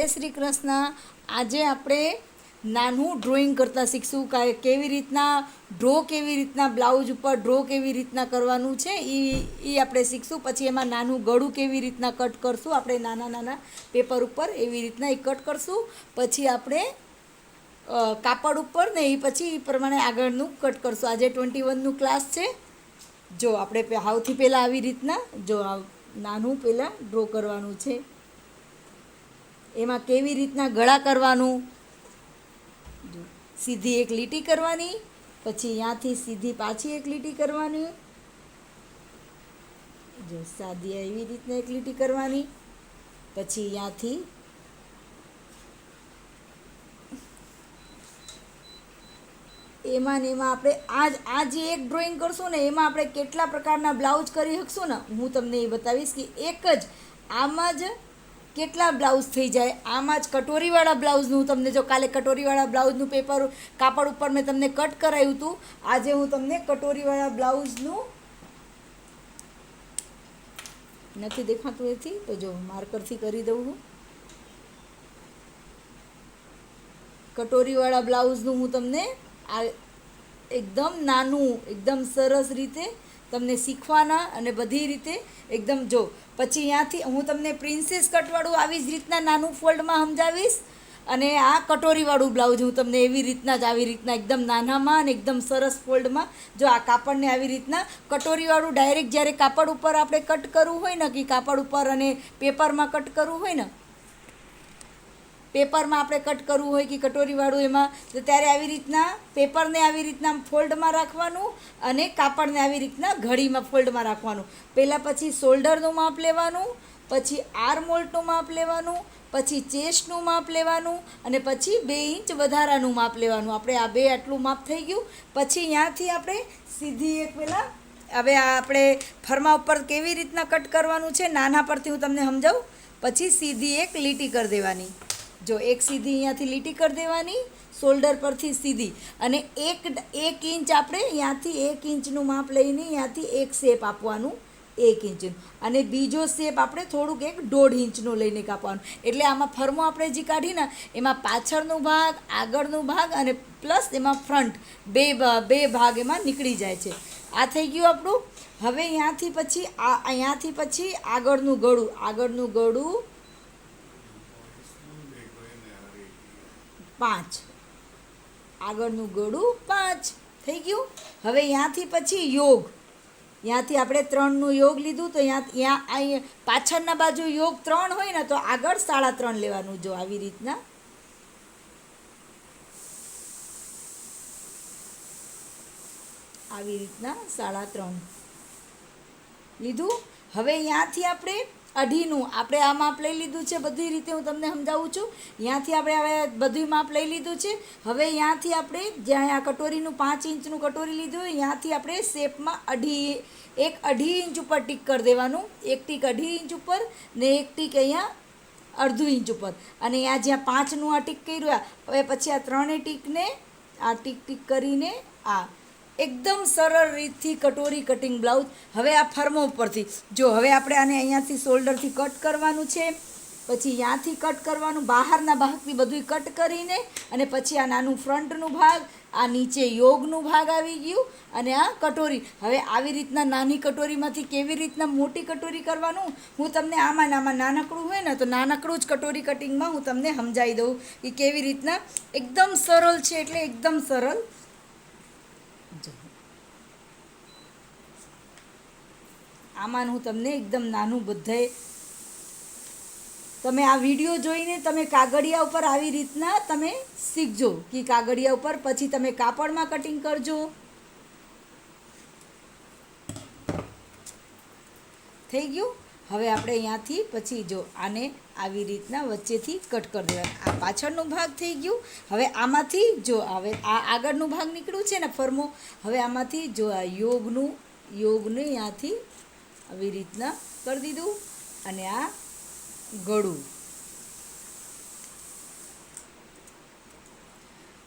જય શ્રી કૃષ્ણ. આજે આપણે નાનું ડ્રોઈંગ કરતાં શીખશું કેવી રીતના ડ્રો કેવી રીતના બ્લાઉઝ ઉપર ડ્રો કેવી રીતના કરવાનું છે એ એ આપણે શીખશું. પછી એમાં નાનું ગળું કેવી રીતના કટ કરશું. આપણે નાના નાના પેપર ઉપર એવી રીતના એ કટ કરશું. પછી આપણે કાપડ ઉપર ને એ પછી એ પ્રમાણે આગળનું કટ કરશું. આજે ટ્વેન્ટી વનનું ક્લાસ છે. જો આપણે સૌથી પહેલાં આવી રીતના, જો નાનું પહેલાં ડ્રો કરવાનું છે. એમાં કેવી રીતના ગળા કરવાનું? સીધી એક લીટી કરવાની, પછી ત્યાંથી સીધી પાછી એક લીટી કરવાની. જો સાદી એવી રીતના એક લીટી કરવાની, પછી ત્યાંથી એમાં ને એમાં આપણે આ જ આ જે એક ડ્રોઈંગ કરશું ને, એમાં આપણે કેટલા પ્રકારના બ્લાઉઝ કરી શકશું ને? હું તમને એ બતાવીશ કે એક જ, આમાં જ કેટલા બ્લાઉઝ થઈ જાય? આમાં જ કટોરીવાળા બ્લાઉઝનું તમને જો કાલે કટોરીવાળા બ્લાઉઝનું પેપર કાપડ ઉપર મેં તમને કટ કરાવ્યું હતું, આજે હું તમને કટોરીવાળા બ્લાઉઝનું નથી દેખાતું એથી, તો જો માર્કરથી કરી દઉં હું. કટોરીવાળા બ્લાઉઝનું હું તમને આ એકદમ નાનું, એકદમ સરસ રીતે તમને શીખવાના અને બધી રીતે એકદમ જો, પછી ત્યાંથી હું તમને પ્રિન્સેસ કટવાળું આવી જ રીતના નાનું ફોલ્ડમાં સમજાવીશ અને આ કટોરીવાળું બ્લાઉઝ હું તમને એવી રીતના જ, આવી રીતના એકદમ નાનામાં અને એકદમ સરસ ફોલ્ડમાં જો આ કાપડને આવી રીતના કટોરીવાળું ડાયરેક્ટ જ્યારે કાપડ ઉપર આપણે કટ કરવું હોય ને, કે કાપડ ઉપર અને પેપરમાં કટ કરવું હોય ને પેપરમાં આપણે કટ કરવું હોય કે કટોરીવાળું એમાં, તો ત્યારે આવી રીતના પેપરને આવી રીતના ફોલ્ડમાં રાખવાનું અને કાપડને આવી રીતના ઘડીમાં ફોલ્ડમાં રાખવાનું. પહેલાં પછી શોલ્ડરનું માપ લેવાનું, પછી આર્મોલ્ટનું માપ લેવાનું, પછી ચેસ્ટનું માપ લેવાનું અને પછી બે ઇંચ વધારાનું માપ લેવાનું. આપણે આ બે આટલું માપ થઈ ગયું. પછી ત્યાંથી આપણે સીધી એક પહેલાં હવે આ આપણે ફરમા ઉપર કેવી રીતના કટ કરવાનું છે, નાના પરથી હું તમને સમજાવું. પછી સીધી એક લીટી કરી દેવાની. જો એક સીધી અહીંયાથી લીટી કરી દેવાની શોલ્ડર પરથી સીધી. અને એક એક ઇંચ આપણે અહીંયાથી એક ઇંચનું માપ લઈને અહીંયાથી એક શેપ આપવાનું, એક ઇંચનું અને બીજો શેપ આપણે થોડુંક એક દોઢ ઇંચનું લઈને કાપવાનું. એટલે આમાં ફર્મો આપણે જે કાઢીને એમાં પાછળનો ભાગ, આગળનો ભાગ અને પ્લસ એમાં ફ્રન્ટ, બે બે ભાગ એમાં નીકળી જાય છે. આ થઈ ગયું આપણું. હવે અહીંયાથી પછી આ, અહીંયાથી પછી આગળનું ગળું આગળનું ગળું પાંચ. આગળનું ગળું પાંચ. થઈ ગયું? હવે ત્યાંથી પછી યોગ. ત્યાંથી આપણે ત્રણનું યોગ લીધું તો ત્યાં ત્યાં પાછળના બાજુ યોગ ત્રણ હોય ને તો આગળ સાડા ત્રણ લેવાનું જો આવી રીતના. આવી રીતના સાડા ત્રણ. લીધું? હવે ત્યાંથી આપણે અઢીનું. આપણે આ માપ લઈ લીધું છે, બધી રીતે હું તમને સમજાવું છું. ત્યાંથી આપણે હવે બધું માપ લઈ લીધું છે. હવે ત્યાંથી આપણે જ્યાં આ કટોરીનું પાંચ ઇંચનું કટોરી લીધું હોય ત્યાંથી આપણે શેપમાં અઢી, એક અઢી ઇંચ ઉપર ટીક કરી દેવાનું. એક ટીક અઢી ઇંચ ઉપર ને એક ટીક અહીંયા અડધું ઇંચ ઉપર. અને આ જ્યાં પાંચનું આ ટીક કર્યું હવે પછી આ ત્રણેય ટીકને આ ટીક ટીક કરીને આ એકદમ સરળ રીતથી કટોરી કટિંગ બ્લાઉઝ હવે આ ફર્મો ઉપરથી. જો હવે આપણે આને અહીંયાથી શોલ્ડરથી કટ કરવાનું છે, પછી ત્યાંથી કટ કરવાનું, બહારના ભાગથી બધું કટ કરીને, અને પછી આ નાનું ફ્રન્ટનું ભાગ, આ નીચે યોગનું ભાગ આવી ગયું, અને આ કટોરી. હવે આવી રીતના નાની કટોરીમાંથી કેવી રીતના મોટી કટોરી કરવાનું? હું તમને આમાં આમાં નાનકડું હોય ને, તો નાનકડું જ કટોરી કટિંગમાં હું તમને સમજાવી દઉં કે કેવી રીતના. એકદમ સરળ છે, એટલે એકદમ સરળ જો આમાં હું તમને એકદમ નાનું બધાય તમે આ વીડિયો જોઈને તમે કાગળિયા ઉપર આવી રીતના તમે શીખજો કે કાગળિયા ઉપર પછી તમે કાપડમાં કટિંગ કરજો. થઈ ગયું? હવે આપણે અહીંયાથી પછી જો આને આવી રીતના વચ્ચેથી કટ કરી દેવાનું. આ પાછળનું ભાગ થઈ ગયું. હવે આમાંથી જો હવે આ આગળનું ભાગ નીકળ્યું છે ને ફરમો, હવે આમાંથી જો આ યોગનું, યોગને અહીંયાથી આવી રીતના કરી દીધું અને આ ગળું.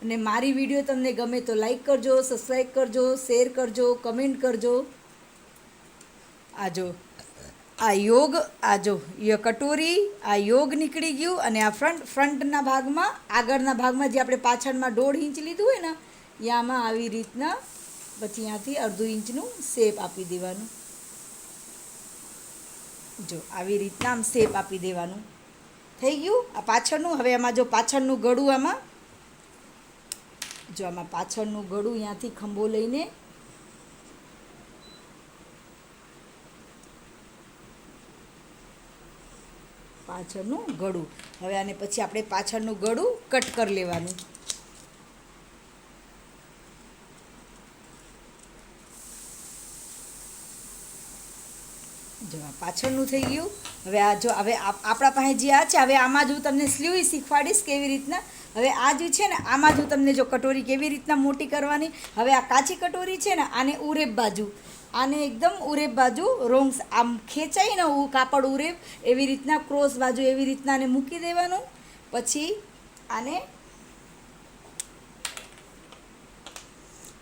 અને મારી વીડિયો તમને ગમે તો લાઈક કરજો સબસ્ક્રાઈબ કરજો, શેર કરજો, કમેન્ટ કરજો. આ જો. આ યોગ, આ જો ય કટોરી, આ યોગ નીકળી ગયું અને આ ફ્રન્ટ, ફ્રન્ટના ભાગમાં, આગળના ભાગમાં જે આપણે પાછળમાં દોઢ ઇંચ લીધું હોય ને, યામાં આવી રીતના પછી ત્યાંથી અડધું ઇંચનું શેપ આપી દેવાનું. જો આવી રીતના આમ શેપ આપી દેવાનું. થઈ ગયું? આ પાછળનું, હવે આમાં જો પાછળનું ગળું આમાં, જો આમાં પાછળનું ગળું ત્યાંથી ખંભો લઈને પાછળનું ગળું. હવે આને પછી આપણે પાછળનું ગળું કટ કરી લેવાનું. જો પાછળનું થઈ ગયું. હવે આ જો, હવે આપણા પાસે જે આ છે, હવે આમાં જ હું તમને સ્લીવ શીખવાડીશ કેવી રીતના હવે આ જે છે ને, આમાં જો તમને જો કટોરી કેવી રીતના મોટી કરવાની, હવે આ કાચી કટોરી છે ને, આને ઉરેબ બાજુ. આને એકદમ ઉરેબ બાજુ રોંગ્સ, આમ ખેંચાઈને કાપડ ઉરેબ એવી રીતના ક્રોસ બાજુ એવી રીતના આને મૂકી દેવાનું. પછી આને,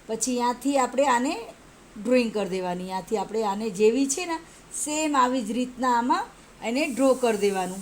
પછી ત્યાંથી આપણે આને ડ્રોઈંગ કરી દેવાની. ત્યાંથી આપણે આને જેવી છે ને, સેમ આવી જ રીતના આમાં એને ડ્રો કરી દેવાનું.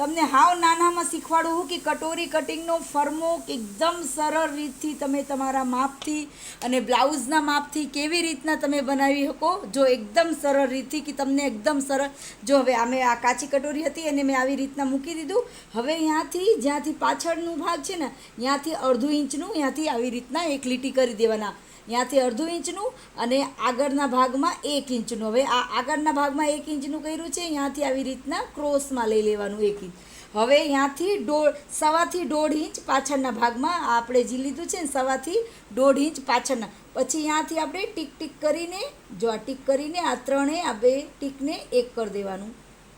તમને હાવ નાનામાં શીખવાડું હું કે કટોરી કટિંગનો ફરમો એકદમ સરળ રીતથી તમે તમારા માપથી અને બ્લાઉઝના માપથી કેવી રીતના તમે બનાવી શકો? જો એકદમ સરળ રીતથી કે તમને એકદમ સરળ જો હવે અમે આ કાચી કટોરી હતી એને મેં આવી રીતના મૂકી દીધું. હવે ત્યાંથી જ્યાંથી પાછળનું ભાગ છે ને ત્યાંથી અડધું ઇંચનું ત્યાંથી આવી રીતના એક લીટી કરી દેવાના. ત્યાંથી અડધું ઇંચનું અને આગળના ભાગમાં એક ઇંચનું. હવે આ આગળના ભાગમાં એક ઇંચનું કર્યું છે ત્યાંથી આવી રીતના ક્રોસમાં લઈ લેવાનું એક ઇંચ. હવે ત્યાંથી દોઢ, સવાથી દોઢ ઇંચ પાછળના ભાગમાં આપણે જે લીધું છે ને, સવાથી દોઢ ઇંચ પાછળના. પછી ત્યાંથી આપણે ટીક ટીક કરીને, જો આ ટીક કરીને, આ ત્રણે, આ બે ટીકને એક કરી દેવાનું.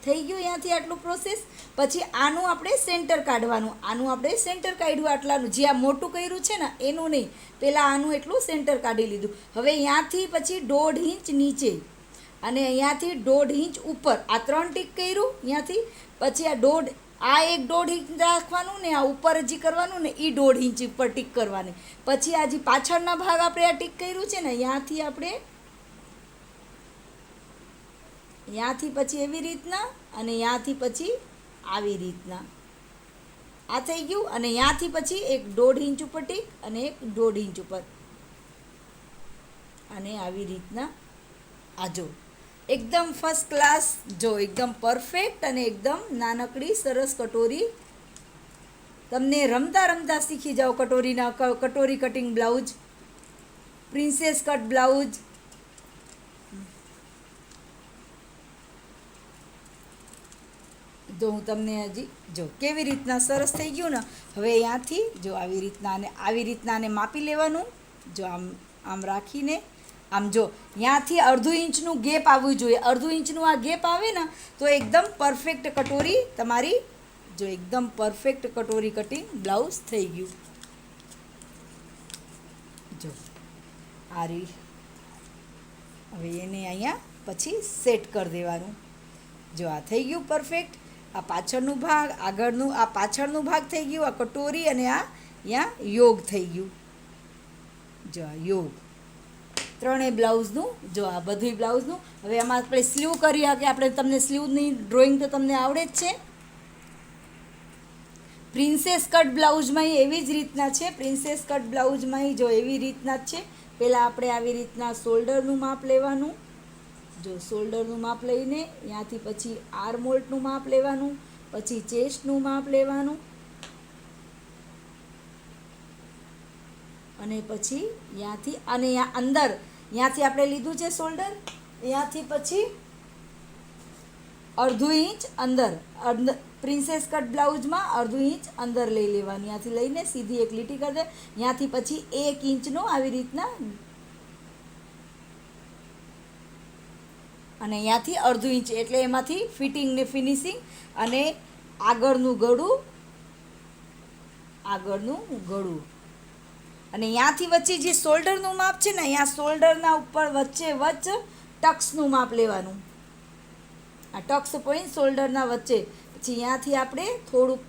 થઈ ગયું ત્યાંથી આટલું પ્રોસેસ પછી આનું આપણે સેન્ટર કાઢવાનું. આનું આપણે સેન્ટર કાઢ્યું આટલાનું. જે આ મોટું કર્યું છે ને, એનું નહીં. પહેલાં આનું એટલું સેન્ટર કાઢી લીધું. હવે ત્યાંથી પછી દોઢ ઇંચ નીચે. અને અહીંયાથી દોઢ ઇંચ ઉપર. આ ત્રણ ટીક કર્યું ત્યાંથી પછી આ દોઢ, આ એક દોઢ ઇંચ રાખવાનું ને, આ ઉપર હજી કરવાનું ને એ દોઢ ઇંચ ઉપર ટીક કરવાની. પછી આ જે પાછળના ભાગ આપણે આ ટીક કર્યું છે ને ત્યાંથી આપણે ત્યાંથી પછી એવી રીતના અને ત્યાંથી પછી આવી રીતના. આ થઈ ગયું અને ત્યાંથી પછી એક દોઢ ઇંચ ઉપર ટીક અને એક દોઢ ઇંચ ઉપર. અને આવી રીતના આ જો. એકદમ ફર્સ્ટ ક્લાસ જો, એકદમ પરફેક્ટ અને એકદમ નાનકડી સરસ કટોરી. તમને રમતા રમતા શીખી જાઓ કટોરીના કટોરી cutting blouse princess cut blouse જો હું તમને હજી, જો કેવી રીતના સરસ થઈ ગયું ને, હવે અહીંયાથી જો આવી રીતના અને આવી રીતના આને માપી લેવાનું. જો આમ આમ રાખીને, આમ જો ત્યાંથી અડધું ઇંચનું ગેપ આવવું જોઈએ. અડધું ઇંચનું આ ગેપ આવે ને, તો એકદમ પરફેક્ટ કટોરી તમારી, જો એકદમ પરફેક્ટ કટોરી કટિંગ બ્લાઉઝ થઈ ગયું. જો આ રી, હવે એને અહીંયા પછી સેટ કરી દેવાનું. જો આ થઈ ગયું પરફેક્ટ. આ પાછળનું ભાગ, આગળનું, આ પાછળનું ભાગ થઈ ગયું આ કટોરી અને આ અહીંયા યોગ થઈ ગયું. જો યોગ. ત્રણેય બ્લાઉઝનું, જો આ બધું બ્લાઉઝનું. હવે આમાં આપણે સ્લીવ કરી કે આપણે તમને સ્લીવની ડ્રોઈંગ તો તમને આવડે જ છે. પ્રિન્સેસ કટ બ્લાઉઝમાં એવી જ રીતના છે પ્રિન્સેસ કટ બ્લાઉઝમાં જો એવી રીતના જ છે. પહેલાં આપણે આવી રીતના શોલ્ડરનું માપ લેવાનું. જો શોલ્ડરનું માપ લઈને ત્યાંથી પછી આર્મોલ્ટનું માપ લેવાનું, પછી ચેસ્ટનું માપ લેવાનું, અને પછી ત્યાંથી, અને અંદર, ત્યાંથી આપણે લીધું છે શોલ્ડર ત્યાંથી પછી અડધું ઇંચ અંદર પ્રિન્સેસ કટ બ્લાઉઝમાં અડધું ઇંચ અંદર લઈ લેવાનું, ત્યાંથી લઈને સીધી એક લીટી કરી દે, ત્યાંથી પછી એક ઇંચનો આવી રીતના અને અહીંયાથી અડધું ઇંચ, એટલે એમાંથી ફિટિંગ ને ફિનિશિંગ અને આગળનું ગળું આગળનું ગળું. અને ત્યાંથી વચ્ચે જે શોલ્ડરનું માપ છે ને, અહીંયા શોલ્ડરના ઉપર વચ્ચે વચ્ચ ટક્સનું માપ લેવાનું. આ ટક્સ પોઈન્ટ શોલ્ડરના વચ્ચે. પછી ત્યાંથી આપણે થોડુંક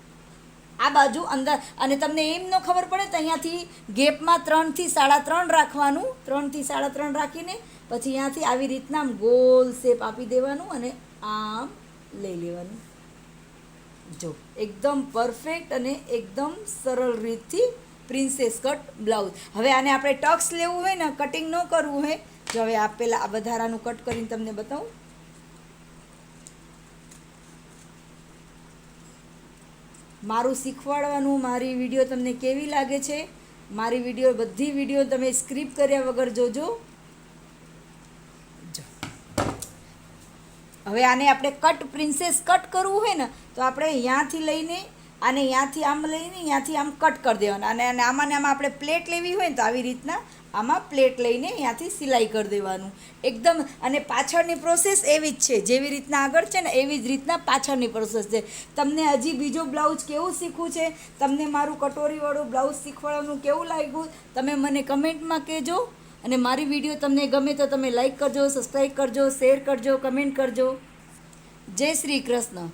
આ બાજુ અંદર, અને તમને એમ ન ખબર પડે તો અહીંયાથી ગેપમાં ત્રણથી સાડા ત્રણ રાખવાનું, ત્રણથી સાડા ત્રણ રાખીને પછી અહીંયાથી આવી રીતના આમ ગોલ શેપ આપી દેવાનું અને આમ લઈ લેવાનું. જો, એકદમ પરફેક્ટ અને એકદમ સરળ રીતથી પ્રિન્સેસ કટ બ્લાઉઝ હવે આને આપણે ટક્સ લેવું હોય ને કટિંગ ન કરવું હોય, જો હવે આ પહેલાં આ વધારાનું કટ કરીને તમને બતાવું. મારું શીખવાડવાનું, મારી વીડિયો તમને કેવી લાગે છે? મારી વીડિયો બધી વીડિયો તમે સ્ક્રીપ કર્યા વગર જોજો. હવે આને આપણે કટ પ્રિન્સેસ કટ કરવું હોય ને, તો આપણે અહીંયાથી લઈને, આને અહીંયાથી આમ લઈને અહીંયાથી આમ કટ કરી દેવાના. અને આમાં ને આમાં આપણે પ્લેટ લેવી હોય ને, તો આવી રીતના આમાં પ્લેટ લઈને અહીંયાથી સિલાઈ કરી દેવાનું. એકદમ, અને પાછળની પ્રોસેસ એવી જ છે. જેવી રીતના આગળ છે ને, એવી જ રીતના પાછળની પ્રોસેસ છે. તમને હજી બીજો બ્લાઉઝ કેવું શીખવું છે? તમને મારું કટોરીવાળું બ્લાઉઝ શીખવાડવાનું કેવું લાગ્યું? તમે મને કમેન્ટમાં કહેજો. અને મારી વીડિયો તમને ગમે તો તમે લાઈક કરજો સબસ્ક્રાઈબ કરજો શેર કરજો કમેન્ટ કરજો. જય શ્રી કૃષ્ણ.